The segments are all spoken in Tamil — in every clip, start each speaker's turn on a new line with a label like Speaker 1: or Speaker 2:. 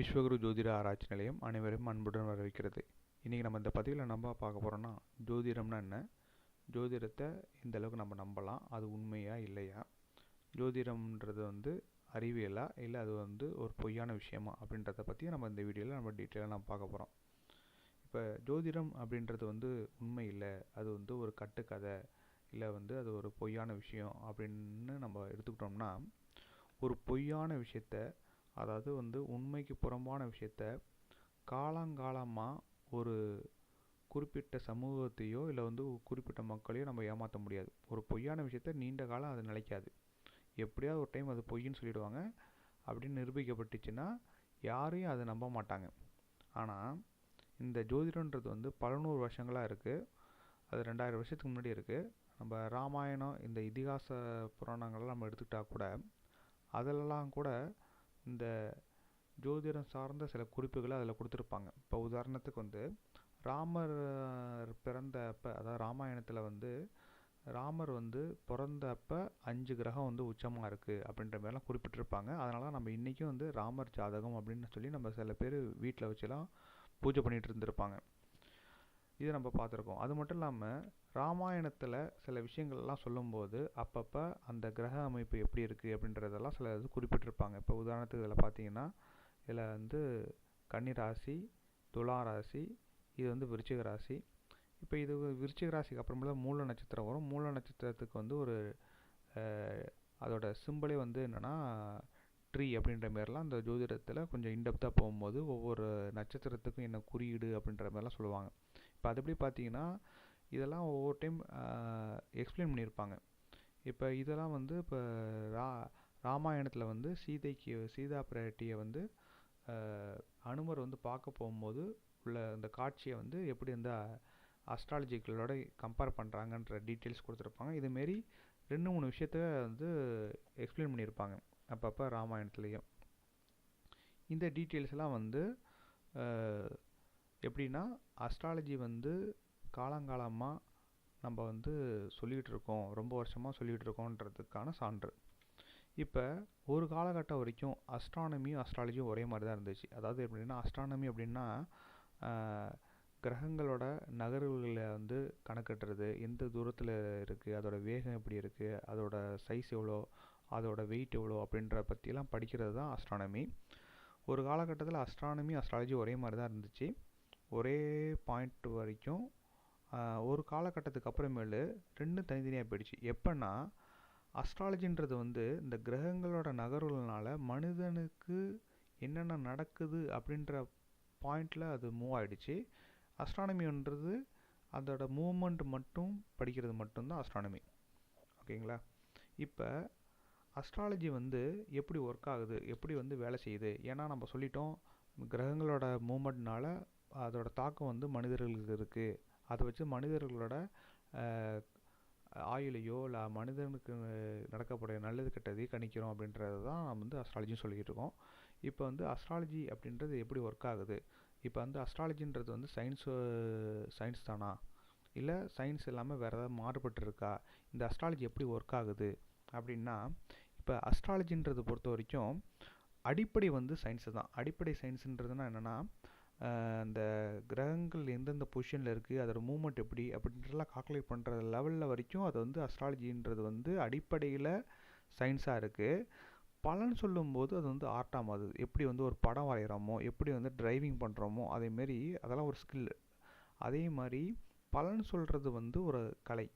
Speaker 1: விஸ்வகுரு ஜோதிட ஆராய்ச்சி நிலையம் அனைவரையும் அன்புடன் வரவேற்கிறது. இன்றைக்கி நம்ம இந்த பதிவில் நம்ம பார்க்க போகிறோன்னா ஜோதிடம்னா என்ன? ஜோதிடத்தை இந்த அளவுக்கு நம்ம நம்பலாம். அது உண்மையா இல்லையா? ஜோதிடம்ன்றது வந்து அறிவியலா இல்லை அது வந்து ஒரு பொய்யான விஷயமா? அப்படின்றத பற்றி நம்ம இந்த வீடியோவில் நம்ம டீட்டெயிலாக நம்ம பார்க்க போகிறோம் இப்போ ஜோதிடம் அப்படின்றது வந்து உண்மை இல்லை. அது வந்து ஒரு கட்டுக்கதை இல்லை வந்து அது ஒரு பொய்யான விஷயம் அப்படின்னு நம்ம எடுத்துக்கிட்டோம்னா ஒரு பொய்யான விஷயத்த அதாவது வந்து உண்மைக்கு புறம்பான விஷயத்த காலங்காலமாக ஒரு குறிப்பிட்ட சமூகத்தையோ இல்லை வந்து குறிப்பிட்ட மக்களையோ நம்ம ஏமாற்ற முடியாது. ஒரு பொய்யான விஷயத்த நீண்ட காலம் அது நிலைக்காது. எப்படியாவது ஒரு டைம் அது பொய்ன்னு சொல்லிடுவாங்க. அப்படின்னு நிரூபிக்கப்பட்டுச்சுன்னா யாரையும் அதை நம்ப மாட்டாங்க. ஆனால் இந்த ஜோதிடன்றது வந்து பல நூறு வருஷங்களாக இருக்குது அது ரெண்டாயிரம் வருஷத்துக்கு முன்னாடி இருக்குது நம்ம ராமாயணம் இந்த இதிகாச புராணங்கள்லாம் நம்ம எடுத்துக்கிட்டால் கூட அதிலெல்லாம் கூட இந்த ஜோதிடம் சார்ந்த சில குறிப்புகளை அதில் கொடுத்துருப்பாங்க. இப்போ உதாரணத்துக்கு வந்து ராமர் பிறந்த அப்போ அதாவது ராமாயணத்தில் வந்து ராமர் வந்து பிறந்த அப்போ அஞ்சு கிரகம் வந்து உச்சமாக இருக்குது அப்படின்ற மாதிரிலாம் குறிப்பிட்டிருப்பாங்க. அதனால் நம்ம இன்றைக்கும் வந்து ராமர் ஜாதகம் அப்படின்னு சொல்லி நம்ம சில பேர் வீட்டில் வச்சுலாம் பூஜை பண்ணிகிட்டு இருந்திருப்பாங்க. இதை நம்ம பார்த்துருக்கோம். அது மட்டும் இல்லாமல் ராமாயணத்தில் சில விஷயங்கள்லாம் சொல்லும்போது அப்பப்போ அந்த கிரக அமைப்பு எப்படி இருக்குது அப்படின்றதெல்லாம் சில இது குறிப்பிட்டிருப்பாங்க. இப்போ உதாரணத்துக்கு இதில் பார்த்தீங்கன்னா இதில் வந்து கன்னிராசி துலா ராசி இது வந்து விருச்சிக ராசி. இப்போ இது விருச்சிக ராசிக்கு அப்புறமேல மூல நட்சத்திரம் வரும். மூல நட்சத்திரத்துக்கு வந்து ஒரு அதோட சிம்பிளே வந்து என்னென்னா ட்ரீ அப்படின்ற மாதிரிலாம் அந்த ஜோதிடத்தில் கொஞ்சம் இன்டெப்த்தாக போகும்போது ஒவ்வொரு நட்சத்திரத்துக்கும் என்ன குறியீடு அப்படின்ற மாதிரிலாம் சொல்லுவாங்க. இப்போ அது எப்படி பார்த்தீங்கன்னா இதெல்லாம் ஒவ்வொரு டைம் எக்ஸ்பிளைன் பண்ணியிருப்பாங்க. இப்போ இதெல்லாம் வந்து இப்போ ரா ராமாயணத்தில் வந்து சீதைக்கு சீதா பிராட்டியை வந்து அனுமர் வந்து பார்க்க போகும்போது உள்ள அந்த காட்சியை வந்து எப்படி இந்த அஸ்ட்ராலஜிக்கலோட கம்பேர் பண்ணுறாங்கன்ற டீட்டெயில்ஸ் கொடுத்துருப்பாங்க. இதுமாரி ரெண்டு மூணு விஷயத்த வந்து எக்ஸ்பிளைன் பண்ணியிருப்பாங்க அப்பப்போ ராமாயணத்துலேயும். இந்த டீட்டெயில்ஸ் எல்லாம் வந்து எப்படின்னா அஸ்ட்ராலஜி வந்து காலங்காலமாக நம்ம வந்து சொல்லிகிட்டு இருக்கோம். ரொம்ப வருஷமாக சொல்லிகிட்டு இருக்கோன்றதுக்கான சான்று. இப்போ ஒரு காலகட்டம் வரைக்கும் அஸ்ட்ரானமியும் அஸ்ட்ராலஜியும் ஒரே மாதிரி தான் இருந்துச்சு. அதாவது எப்படின்னா அஸ்ட்ரானமி அப்படின்னா கிரகங்களோட நகர்வுகளை வந்து கணக்கிட்டுறது எந்த தூரத்தில் இருக்குது அதோட வேகம் எப்படி இருக்குது அதோட சைஸ் எவ்வளோ அதோட வெயிட் எவ்வளோ அப்படின்ற பற்றிலாம் படிக்கிறது தான் அஸ்ட்ரானமி ஒரு காலகட்டத்தில் அஸ்ட்ரானமி அஸ்ட்ராலஜி ஒரே மாதிரி தான் இருந்துச்சு. ஒரே பாயிண்ட் வரைக்கும் ஒரு காலகட்டத்துக்கு அப்புறமேலு ரெண்டும் தனித்தனியாக போயிடுச்சு. எப்போன்னா அஸ்ட்ராலஜின்றது வந்து இந்த கிரகங்களோட நகர்வுகள்னால மனிதனுக்கு என்னென்ன நடக்குது அப்படின்ற பாயிண்டில் அது மூவ் ஆகிடுச்சு அஸ்ட்ரானமின்றது அதோட மூமெண்ட் மட்டும் படிக்கிறது மட்டும்தான் அஸ்ட்ரானமி ஓகேங்களா? இப்போ அஸ்ட்ராலஜி வந்து எப்படி ஒர்க் ஆகுது எப்படி வந்து வேலை செய்யுது? ஏன்னா நம்ம சொல்லிட்டோம் கிரகங்களோட மூமெண்ட்னால அதோட தாக்கம் வந்து மனிதர்களுக்கு இருக்குது அதை வச்சு மனிதர்களோட ஆயுளையோ இல்லை மனிதனுக்கு நடக்கக்கூடிய நல்லது கெட்டதையும் கணிக்கிறோம் அப்படின்றது தான் நம்ம வந்து அஸ்ட்ராலஜின்னு சொல்லிக்கிட்டு இருக்கோம். இப்போ வந்து அஸ்ட்ராலஜி அப்படின்றது எப்படி ஒர்க் ஆகுது? இப்போ வந்து அஸ்ட்ராலஜின்றது வந்து சயின்ஸு சயின்ஸ் தானா? இல்லை சயின்ஸ் இல்லாமல் வேறு ஏதாவது மாறுபட்டு இருக்கா? இந்த அஸ்ட்ராலஜி எப்படி ஒர்க் ஆகுது? அப்படின்னா இப்போ அஸ்ட்ராலஜின்றது பொறுத்த வரைக்கும் அடிப்படை வந்து சயின்ஸு தான். அடிப்படை சயின்ஸுன்றதுனா என்னென்னா அந்த கிரகங்கள் எந்தெந்த பொசிஷனில் இருக்குது அதோட மூமெண்ட் எப்படி அப்படின்றலாம் கால்குலேட் பண்ணுற லெவலில் வரைக்கும் அது வந்து அஸ்ட்ராலஜின்றது வந்து அடிப்படையில் சயின்ஸாக இருக்குது பலன் சொல்லும்போது அது வந்து ஆர்ட்டாக மாறுது. எப்படி வந்து ஒரு படம் வரைகிறோமோ எப்படி வந்து டிரைவிங் பண்ணுறோமோ அதேமாரி அதெல்லாம் ஒரு ஸ்கில் அதே மாதிரி பலன் சொல்கிறது வந்து ஒரு கலை.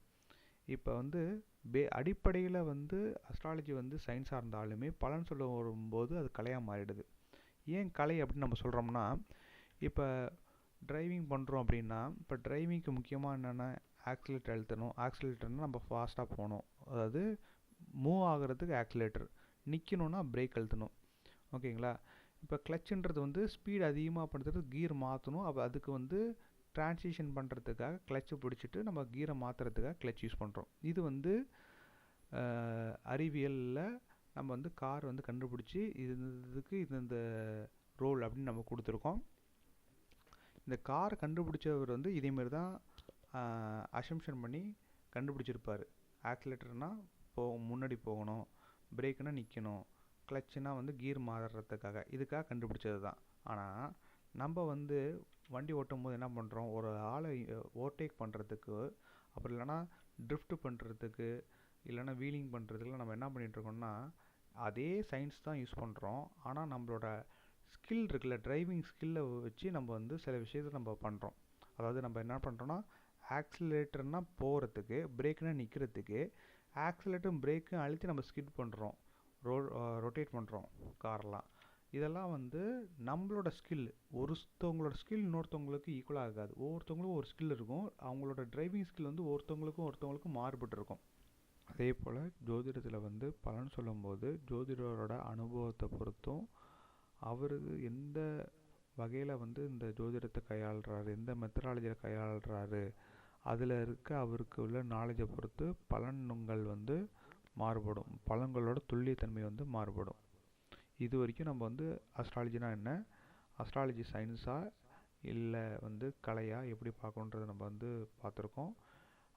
Speaker 1: இப்போ வந்து பே அடிப்படையில் வந்து அஸ்ட்ராலஜி வந்து சயின்ஸாக இருந்தாலுமே பலன் சொல்ல வரும்போது அது கலையாக மாறிடுது. ஏன் கலை அப்படின்னு நம்ம சொல்கிறோம்னா இப்போ டிரைவிங் பண்ணுறோம் அப்படின்னா இப்போ டிரைவிங்க்கு முக்கியமாக என்னென்ன ஆக்சிலேட்டர் அழுத்தணும். ஆக்சிலேட்டர்னால் நம்ம ஃபாஸ்ட்டாக போகணும். அதாவது மூவ் ஆகிறதுக்கு ஆக்சிலேட்டர் நிற்கணுன்னா பிரேக் அழுத்தணும். ஓகேங்களா? இப்போ கிளச்சுன்றது வந்து ஸ்பீடு அதிகமாக பண்ணுறதுக்கு கீர் மாற்றணும் அப்போ அதுக்கு வந்து டிரான்சிஷன் பண்ணுறதுக்காக கிளச்சை பிடிச்சிட்டு நம்ம கீரை மாற்றுறதுக்காக கிளச் யூஸ் பண்ணுறோம் இது வந்து அறிவியலில் நம்ம வந்து கார் வந்து கண்டுபிடிச்சி இது இதுக்கு இது இந்த ரோல் அப்படின்னு நம்ம கொடுத்துருக்கோம். இந்த காரை கண்டுபிடிச்சவர் வந்து இதேமாரி தான் அசம்ஷன் பண்ணி கண்டுபிடிச்சிருப்பார். ஆக்சிலேட்டர்னால் போ முன்னாடி போகணும் பிரேக்குனா நிற்கணும் கிளச்சுனா வந்து கீர் மாறுறதுக்காக இதுக்காக கண்டுபிடிச்சது தான். ஆனால் நம்ம வந்து வண்டி ஓட்டும் போது என்ன பண்ணுறோம் ஒரு ஆளை ஓவர்டேக் பண்ணுறதுக்கு அப்புறம் இல்லைன்னா ட்ரிஃப்ட் பண்ணுறதுக்கு இல்லைன்னா வீலிங் பண்ணுறதுக்குலாம் நம்ம என்ன பண்ணிகிட்ருக்கோம்னா அதே சயின்ஸ் தான் யூஸ் பண்ணுறோம் ஆனால் நம்மளோட ஸ்கில் இருக்குல்ல டிரைவிங் ஸ்கில்லை வச்சு நம்ம வந்து சில விஷயத்தை நம்ம பண்ணுறோம் அதாவது நம்ம என்ன பண்ணுறோன்னா ஆக்சிலேட்டர்னா போகிறதுக்கு பிரேக்னா நிற்கிறதுக்கு ஆக்சிலேட்டரும் பிரேக்கும் அழுத்தி நம்ம ஸ்கிட் பண்ணுறோம் ரோ ரொட்டேட் பண்ணுறோம் கார்லாம் இதெல்லாம் வந்து நம்மளோட ஸ்கில் ஒருத்தவங்களோட ஸ்கில் இன்னொருத்தவங்களுக்கு ஈக்குவலாக இருக்காது ஒவ்வொருத்தவங்களுக்கும் ஒரு ஸ்கில் இருக்கும். அவங்களோட டிரைவிங் ஸ்கில் வந்து ஒருத்தவங்களுக்கும் ஒருத்தவங்களுக்கும் மாறுபட்டு இருக்கும். அதே போல் ஜோதிடத்தில் வந்து பலன் சொல்லும்போது ஜோதிடரோட அனுபவத்தை பொறுத்தும் அவருக்கு எந்த வகையில் வந்து இந்த ஜோதிடத்தை கையாளுறாரு எந்த மெத்தடாலஜியில் கையாளுறாரு அதில் இருக்க அவருக்கு உள்ள நாலேஜை பொறுத்து பலன்கள் வந்து மாறுபடும். பலன்களோட துல்லியத்தன்மை வந்து மாறுபடும். இது வரைக்கும் நம்ம வந்து அஸ்ட்ராலஜினா என்ன? அஸ்ட்ராலஜி சயின்ஸா இல்லை வந்து கலையா எப்படி பார்க்கணுன்றதை நம்ம வந்து பார்த்துருக்கோம்.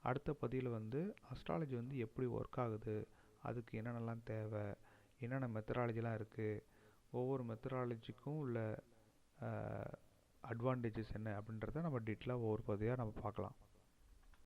Speaker 1: அடுத்த பதிவில் வந்து அஸ்ட்ராலஜி வந்து எப்படி ஒர்க் ஆகுது? அதுக்கு என்னென்னலாம் தேவை? என்னென்ன மெத்தடாலஜிலாம் இருக்குது ஒவ்வொரு மெத்தடாலஜிக்கும் உள்ள அட்வான்டேஜஸ் என்ன அப்படின்றத நம்ம டீட்டெயிலாக ஒவ்வொரு பகுதியாக நம்ம பார்க்கலாம்.